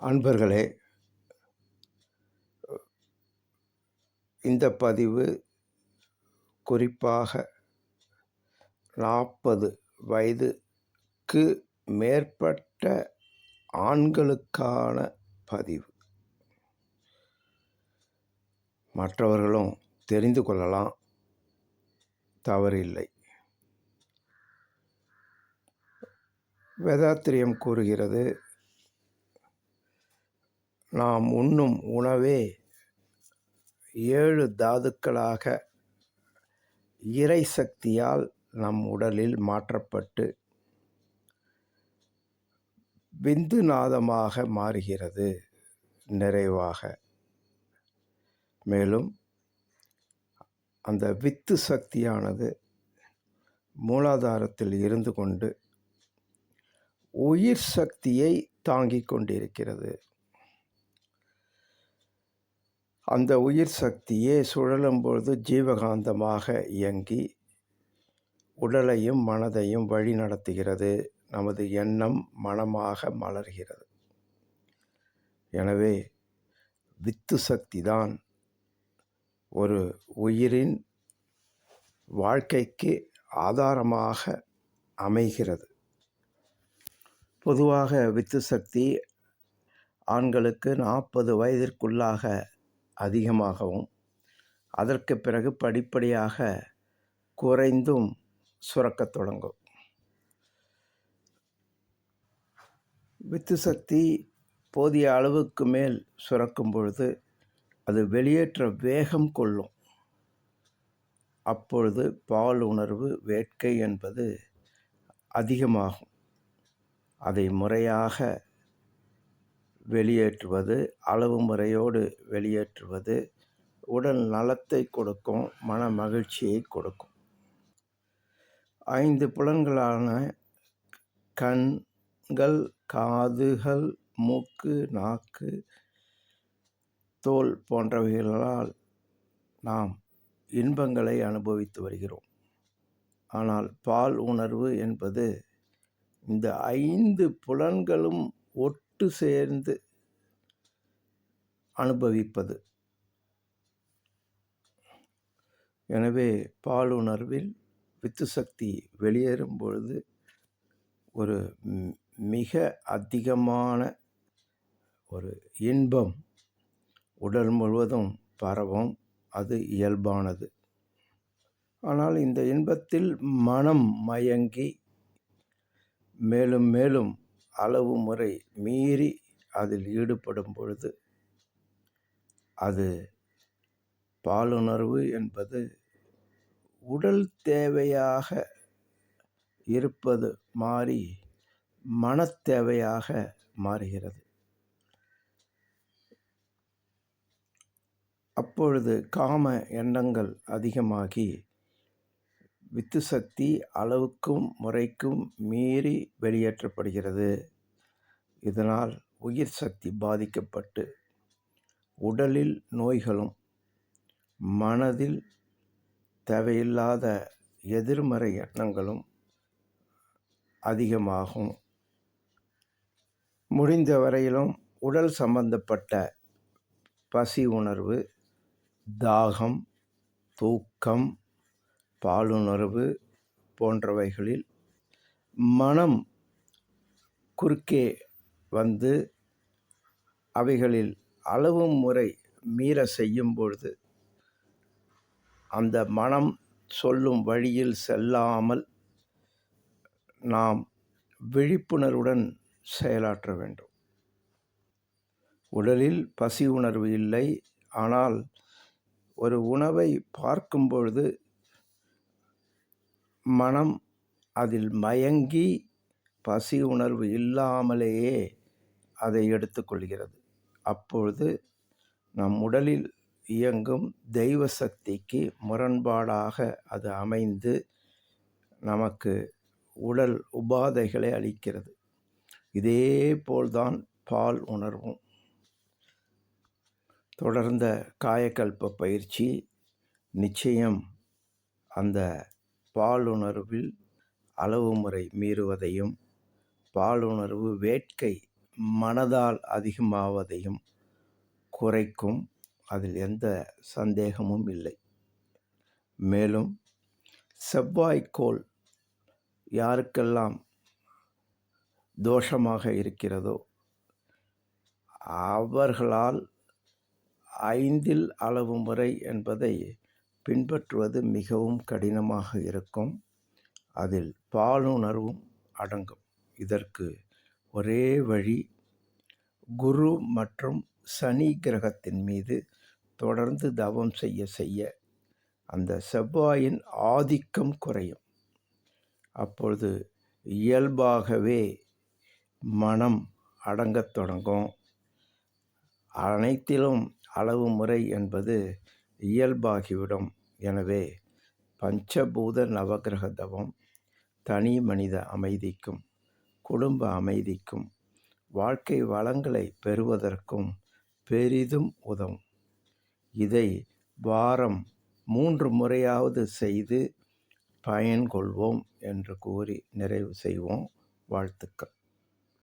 அன்பர்களே இந்த பதிவு குறிப்பாக நாற்பது வயதுக்கு மேற்பட்ட ஆண்களுக்கான பதிவு. மற்றவர்களும் தெரிந்து கொள்ளலாம் தவறில்லை. வேதாத்திரியம் கூறுகிறது நாம் உண்ணும் உணவே ஏழு தாதுக்களாக இறை சக்தியால் நம் உடலில் மாற்றப்பட்டு விந்து நாதமாக மாறுகிறது நிறைவாக. மேலும் அந்த வித்து சக்தியானது மூலாதாரத்தில் இருந்து கொண்டு உயிர் சக்தியை தாங்கிக் கொண்டிருக்கிறது. அந்த உயிர் சக்தியே சுழலும் பொழுது ஜீவகாந்தமாக இயங்கி உடலையும் மனதையும் வழி நடத்துகிறது. நமது எண்ணம் மனமாக மலர்கிறது. எனவே வித்து சக்தி தான் ஒரு உயிரின் வாழ்க்கைக்கு ஆதாரமாக அமைகிறது. பொதுவாக வித்து சக்தி ஆண்களுக்கு நாற்பது வயதிற்குள்ளாக அதிகமாகவும் அதற்கு பிறகு படிப்படியாக குறைந்தும் சுரக்கத் தொடங்கும். வித்து சக்தி போதிய அளவுக்கு மேல் சுரக்கும் பொழுது அது வெளியேற்ற வேகம் கொள்ளும். அப்பொழுது பால் உணர்வு வேட்கை என்பது அதிகமாகும். அதை முறையாக வெளியேற்றுவது அளவு முறையோடு வெளியேற்றுவது உடல் நலத்தை கொடுக்கும் மன மகிழ்ச்சியை கொடுக்கும். ஐந்து புலன்களான கண்கள் காதுகள் மூக்கு நாக்கு தோல் போன்றவைகளால் நாம் இன்பங்களை அனுபவித்து வருகிறோம். ஆனால் பால் உணர்வு என்பது இந்த ஐந்து புலன்களும் ஒட்டு ஒட்டு சேர்ந்து அனுபவிப்பது. எனவே பாலுணர்வில் வித்து சக்தி வெளியேறும் பொழுது ஒரு மிக அதிகமான ஒரு இன்பம் உடல் முழுவதும் பரவும். அது இயல்பானது. ஆனால் இந்த இன்பத்தில் மனம் மயங்கி மேலும் மேலும் அளவு முறை மீறி அதில் ஈடுபடும் பொழுது அது பாலுணர்வு என்பது உடல் தேவையாக இருப்பது மாறி மனத்தேவையாக மாறுகிறது. அப்பொழுது காம எண்ணங்கள் அதிகமாகி வித்து சக்தி அளவுக்கும் முறைக்கும் மீறி வெளியேற்றப்படுகிறது. இதனால் உயிர் சக்தி பாதிக்கப்பட்டு உடலில் நோய்களும் மனதில் தேவையில்லாத எதிர்மறை எண்ணங்களும் அதிகமாகும். முடிந்த வரையிலும் உடல் சம்பந்தப்பட்ட பசி உணர்வு தாகம் தூக்கம் பாலுணர்வு போன்றவைகளில் மனம் குறுக்கே வந்து அவைகளில் அளவு முறை மீற செய்யும் பொழுது அந்த மனம் சொல்லும் வழியில் செல்லாமல் நாம் விழிப்புணர்வுடன் செயலாற்ற வேண்டும். உடலில் பசி உணர்வு இல்லை. ஆனால் ஒரு உணவை பார்க்கும் பொழுது மனம் அதில் மயங்கி பசி உணர்வு இல்லாமலேயே அதை எடுத்துக்கொள்கிறது அப்பொழுது நம் உடலில் இயங்கும் தெய்வ சக்திக்கு முரண்பாடாக அது அமைந்து நமக்கு உடல் உபாதைகளை அளிக்கிறது. இதே போல்தான் பால் உணர்வும். தொடர்ந்த காயக்கல்ப பயிற்சி நிச்சயம் அந்த பாலுணர்வில் அளவுமுறை மீறுவதையும் பாலுணர்வு வேட்கை மனதால் அதிகமாவதையும் குறைக்கும் அதில் எந்த சந்தேகமும் இல்லை. மேலும் செவ்வாய்க்கோள் யாருக்கெல்லாம் தோஷமாக இருக்கிறதோ அவர்களால் ஐந்தில் அளவு முறை என்பதை பின்பற்றுவது மிகவும் கடினமாக இருக்கும். அதில் பாலுணர்வும் அடங்கும். இதற்கு ஒரே வழி குரு மற்றும் சனி கிரகத்தின் மீது தொடர்ந்து தவம் செய்ய செய்ய அந்த செவ்வாயின் ஆதிக்கம் குறையும். அப்பொழுது இயல்பாகவே மனம் அடங்கத் தொடங்கும். அனைத்திலும் அளவு முறை என்பது இயல்பாகிவிடும். எனவே பஞ்சபூத நவகிரக தவம் தனி மனித அமைதிக்கும் குடும்ப அமைதிக்கும் வாழ்க்கை வளங்களை பெறுவதற்கும் பெரிதும் உதவும். இதை வாரம் மூன்று முறையாவது செய்து பயன் கொள்வோம் என்று கூறி நிறைவு செய்வோம். வாழ்த்துக்கள்.